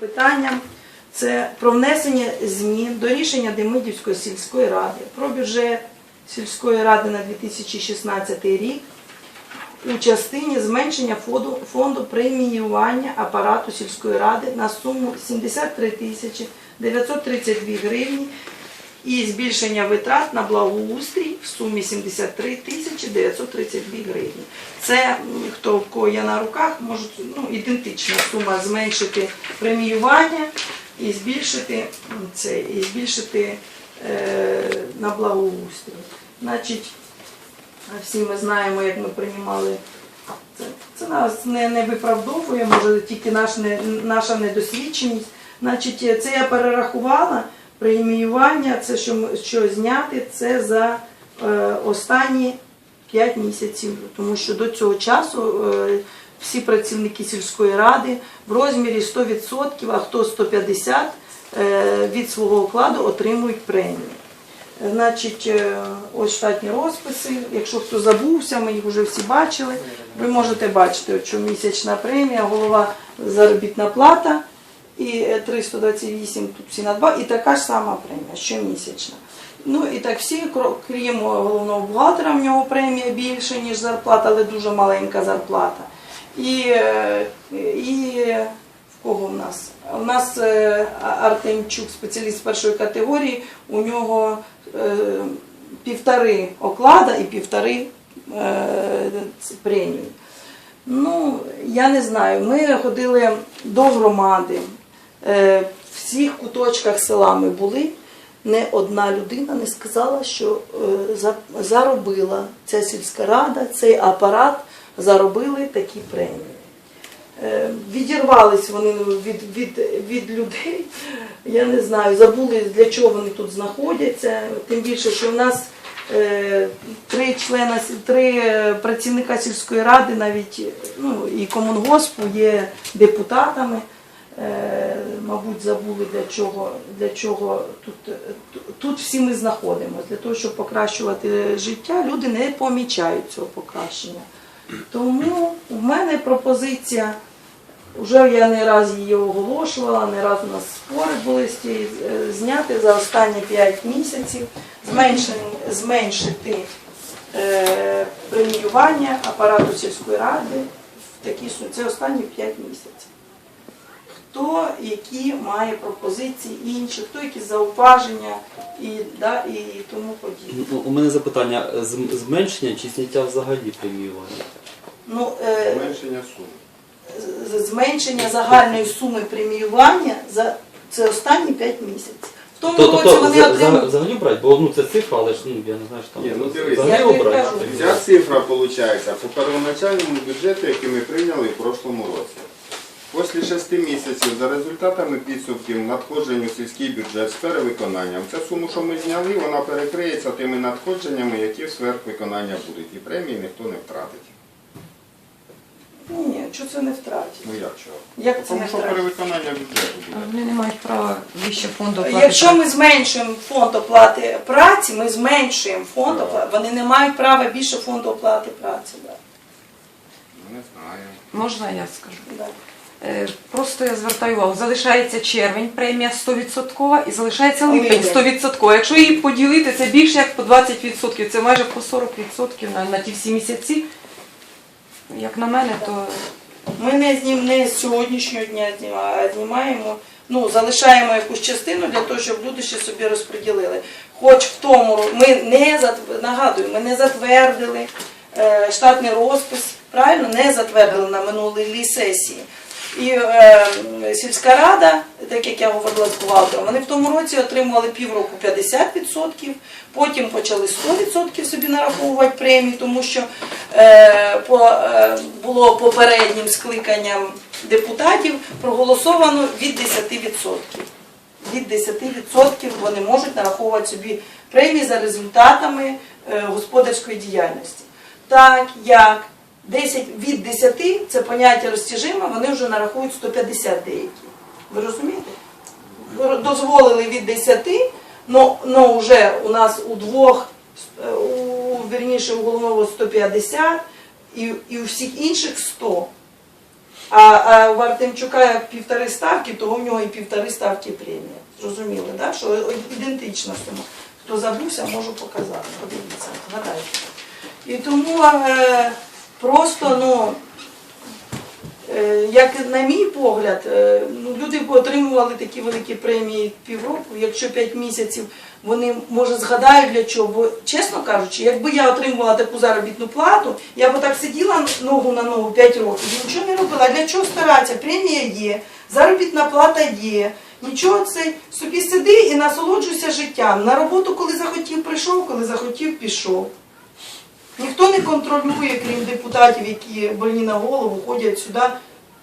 Питанням це про внесення змін до рішення Демидівської сільської ради про бюджет сільської ради на 2016 рік у частині зменшення фонду, фонду преміювання апарату сільської ради на суму 73 тисячі 932 гривні і збільшення витрат на благоустрій в сумі 73 тисячі 932 гривні. Це хто в кого є на руках, можуть ну, ідентична сума зменшити преміювання і збільшити це, і збільшити е, на благоустрій. Значить, всі ми знаємо, як ми приймали. Це, це нас не, не виправдовує, може тільки наш не, наша недосвідченість. Значить, це я перерахувала преміювання, це що, що зняти, це за е, останні 5 місяців, тому що до цього часу е, всі працівники сільської ради в розмірі 100%, а хто 150% е, від свого окладу отримують премію. Значить, е, ось штатні розписи. Якщо хто забувся, ми їх вже всі бачили. Ви можете бачити, що місячна премія, голова заробітна плата і е, 328 тут всі на два, і така ж сама премія, щомісячна. Ну і так всі, крім головного бухгалтера, в нього премія більше, ніж зарплата, але дуже маленька зарплата. І, і в кого в нас? У нас е, Артемчук, спеціаліст першої категорії, у нього е, півтори оклада і півтори премії. Ну, я не знаю. Ми ходили до громади. Е, В всіх куточках села ми були. Не одна людина не сказала, що е, заробила ця сільська рада, цей апарат заробили такі премії. Е, Відірвались вони від, від, від людей. Я не знаю, забули для чого вони тут знаходяться. Тим більше, що в нас три члена, три працівника сільської ради, навіть ну, і комунгоспу є депутатами. Мабуть, забули для чого, для чого тут, тут- всі ми знаходимося. Для того, щоб покращувати життя, люди не помічають цього покращення. Тому в мене пропозиція, вже я не раз її оголошувала, не раз у нас спори були з тієї, е, зняти за останні 5 місяців, зменшити, зменшити е, преміювання апарату сільської ради в такі Це останні 5 місяців. Хто які має пропозиції інші, хто які зауваження і, да, і тому подібне. Ну, У мене запитання, з- зменшення чи зняття взагалі преміювання? Ну, е, Зменшення суми. з- зменшення загальної суми преміювання за це останні 5 місяців. В тому Тобто, році вони за- за- отримали. взагалі брати, бо ну, це цифра, але ж ну, я не знаю, що там Ні, ну, дивись, взагалі тобі обрати. кажу. Ця цифра виходить по первоначальному бюджету, який ми прийняли в прошлому році. Після шести місяців за результатами підсумків надходжень у сільський бюджет з перевиконанням, ця сума, що ми зняли, вона перекриється тими надходженнями, які в сверхвиконання будуть. І премії ніхто не втратить. Ні, що це не втратить. Ну як чого? Як це Тому не що втратить? перевиконання бюджету буде. Вони не мають права вище фонду оплати. Якщо праці. ми зменшуємо фонд оплати праці, ми зменшуємо фонд Так. оплати. Вони не мають права більше фонду оплати праці. Да. Ну, Не знаю. Можна я скажу? Да. Е, Просто я звертаю увагу, залишається червень, премія 100% і залишається липень Липень. 100%. Якщо її поділити, це більше як по 20%, це майже по 40% на, на ті всі місяці. Як на мене, то Ми не, знім, не з сьогоднішнього дня а знімаємо, ну, залишаємо якусь частину для того, щоб люди ще собі розподілили. Хоч в тому ми не нагадую, ми не затвердили е, штатний розпис, правильно, не затвердили на минулій сесії. І е, сільська рада, так як я говорила з бухгалтером, вони в тому році отримували півроку 50%, потім почали 100% собі нараховувати премії, тому що е, по, е, було попереднім скликанням депутатів проголосовано від 10%. Від 10% вони можуть нараховувати собі премії за результатами е, господарської діяльності. Так як 10 від 10 це поняття розтяжиме, вони вже нарахують 150 деякі. Ви розумієте? Дозволили від 10, але вже у нас у двох, е, у, вірніше, у головного 150 і, і у всіх інших 100. А, а у Артемчука півтори ставки, то у нього і півтори ставки премія. Зрозуміли, да? що ідентична сума. Хто забувся, можу показати. Подивіться, згадайте. І тому е, просто, ну, е, як на мій погляд, е, ну, люди отримували такі великі премії півроку, якщо 5 місяців вони, може, згадають для чого. Бо, чесно кажучи, якби я отримувала таку заробітну плату, я б так сиділа ногу на ногу 5 років і нічого не робила. Для чого старатися? Премія є, заробітна плата є. Нічого це собі сиди і насолоджуйся життям. На роботу, коли захотів, прийшов, коли захотів, пішов. Не контролює, крім депутатів, які больні на голову, ходять сюди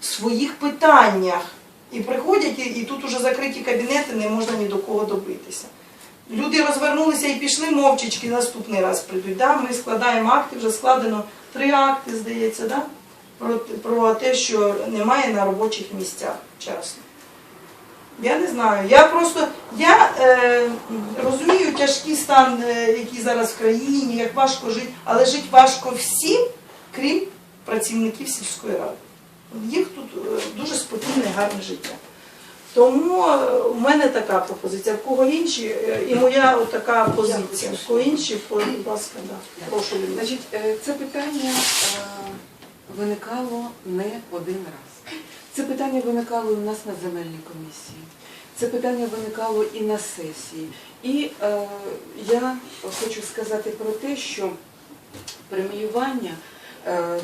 в своїх питаннях. І приходять, і, тут уже закриті кабінети, не можна ні до кого добитися. Люди розвернулися і пішли мовчечки, наступний раз прийдуть. Да? Ми складаємо акти, вже складено три акти, здається, да? про, про те, що немає на робочих місцях чесно. Я не знаю. Я просто я е, розумію тяжкий стан, е, який зараз в країні, як важко жити, але жити важко всім, крім працівників сільської ради. Їх тут е, дуже спокійне, гарне життя. Тому е, у мене така пропозиція. В кого інші, е, і моя така позиція. В кого інші, будь ласка, да. прошу. Значить, е, це питання е, виникало не один раз. Це питання виникало у нас на земельній комісії. Це питання виникало і на сесії. І е, я хочу сказати про те, що преміювання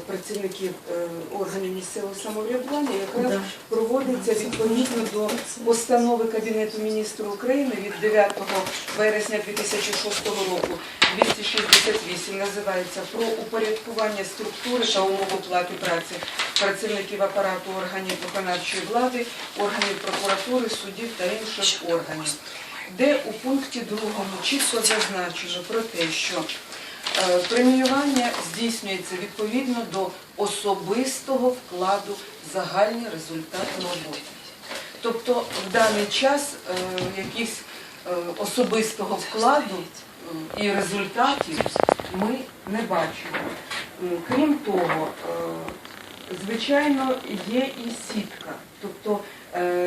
працівників е, органів місцевого самоврядування якраз проводиться відповідно до постанови Кабінету міністрів України від 9 вересня 2006 року. 268 називається про упорядкування структури та умов оплати праці працівників апарату органів виконавчої влади, органів прокуратури, судів та інших органів, де у пункті другому чітко зазначено про те, що Е, Преміювання здійснюється відповідно до особистого вкладу в загальні результати роботи. Тобто в даний час е, якісь е, особистого вкладу е, і результатів ми не бачимо. Крім того, е, звичайно, є і сітка. Тобто, е,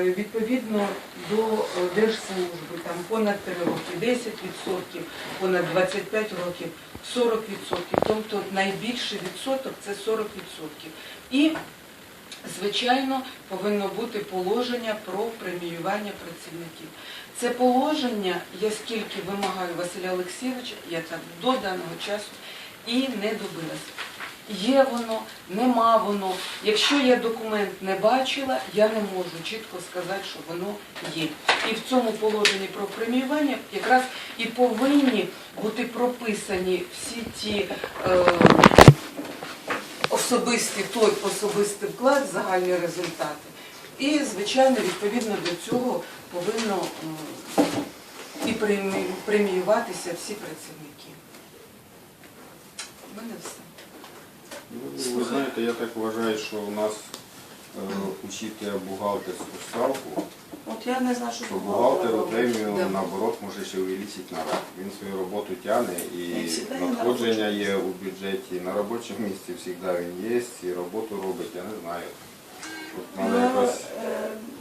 відповідно до е, держслужби, там понад 3 роки 10%, понад 25 років 40%. Тобто найбільший відсоток це 40%. І Звичайно, повинно бути положення про преміювання працівників. Це положення, я скільки вимагаю Василя Олексійовича, я так до даного часу і не добилася. Є воно, нема воно. Якщо я документ не бачила, я не можу чітко сказати, що воно є. І в цьому положенні про преміювання якраз і повинні бути прописані всі ті. Е, особисті, той особистий вклад, загальні результати. І, звичайно, відповідно до цього повинно і преміюватися всі працівники. У мене все. Ну, Ви знаєте, я так вважаю, що у нас е, учителя бухгалтерську ставку, От я не знаю, що то бухгалтеру премію Да. наоборот може ще увеличити на рак. Він свою роботу тягне і надходження є у бюджеті. На робочому місці завжди він є, і роботу робить, я не знаю. Тут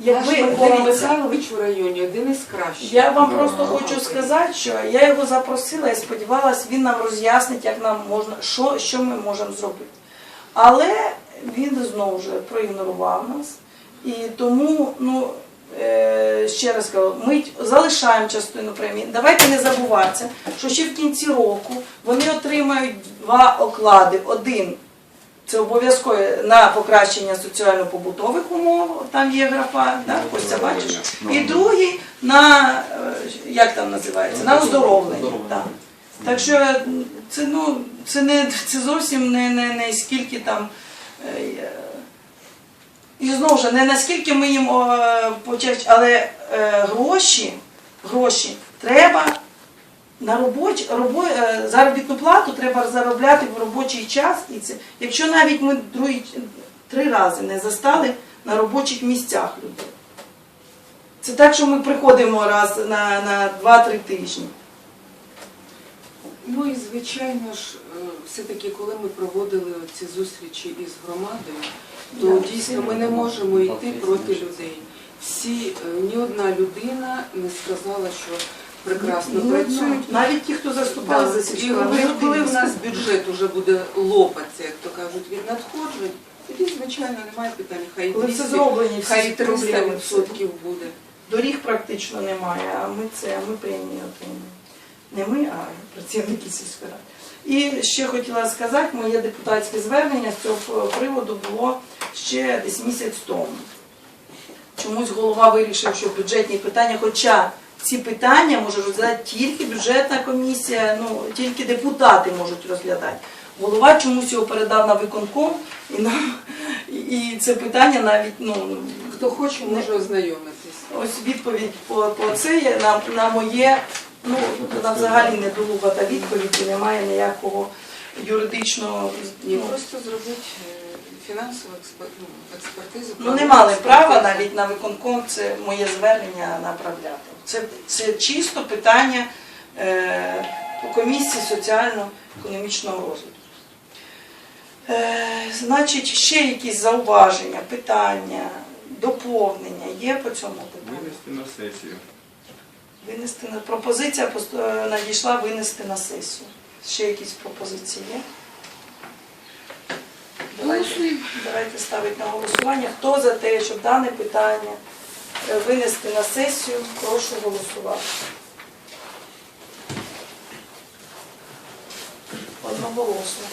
Якби Микола дивіться, Михайлович в районі один із кращих. Я вам просто хочу сказати, що я його запросила і сподівалася, він нам роз'яснить, як нам можна, що, що ми можемо зробити. Але він знову ж проігнорував нас. І тому, ну, е, ще раз кажу, ми залишаємо частину премії. Давайте не забуватися, що ще в кінці року вони отримають два оклади. Один це обов'язково на покращення соціально-побутових умов, там є графа, да, ось це бачиш. І другий на е, як там називається? На оздоровлення. Оздоровлення. Так. Що це ну це не це зовсім не, не, не скільки там. е, е, І знову ж не наскільки ми їм е, почать, але е, гроші, гроші треба на робоч, робо, е, заробітну плату треба заробляти в робочий час. І це, якщо навіть ми другий, три рази не застали на робочих місцях людей. Це так, що ми приходимо раз на, на 2-3 тижні. Ну і звичайно ж, е, все-таки, коли ми проводили ці зустрічі із громадою, то Да, дійсно ми не можемо йти проти людей. Всі, е, ні одна людина не сказала, що прекрасно Ну, працюють. Навіть ті, хто заступали за І сільську коли в нас бюджет вже буде лопатися, як то кажуть, від надходжень, тоді, звичайно, немає питань. Хай коли 200, все зроблені, хай 300% буде. Доріг практично немає, а ми це ми премії отримуємо. Не ми, а працівники сільської ради. І ще хотіла сказати, моє депутатське звернення з цього приводу було ще десь місяць тому. Чомусь голова вирішив, що бюджетні питання, хоча ці питання може розглядати тільки бюджетна комісія, ну тільки депутати можуть розглядати. Голова чомусь його передав на виконком, і нам і- це питання навіть ну Хто хоче, може ознайомитись. Ось відповідь по, по це є на, на моє, ну на взагалі недолуга та відповідь і немає ніякого юридичного. Ну, просто зробити е, фінансову ну, експертизу. ну не мали права навіть на виконком це моє звернення направляти. Це, це чисто питання е, комісії соціально-економічного розвитку. Е, значить, ще якісь зауваження, питання, доповнення є по цьому питанню? Винести на сесію. Винести на пропозиція е, надійшла винести на сесію. Ще якісь пропозиції є? Давайте, давайте ставити на голосування. Хто за те, щоб дане питання винести на сесію, прошу голосувати. Одноголосно.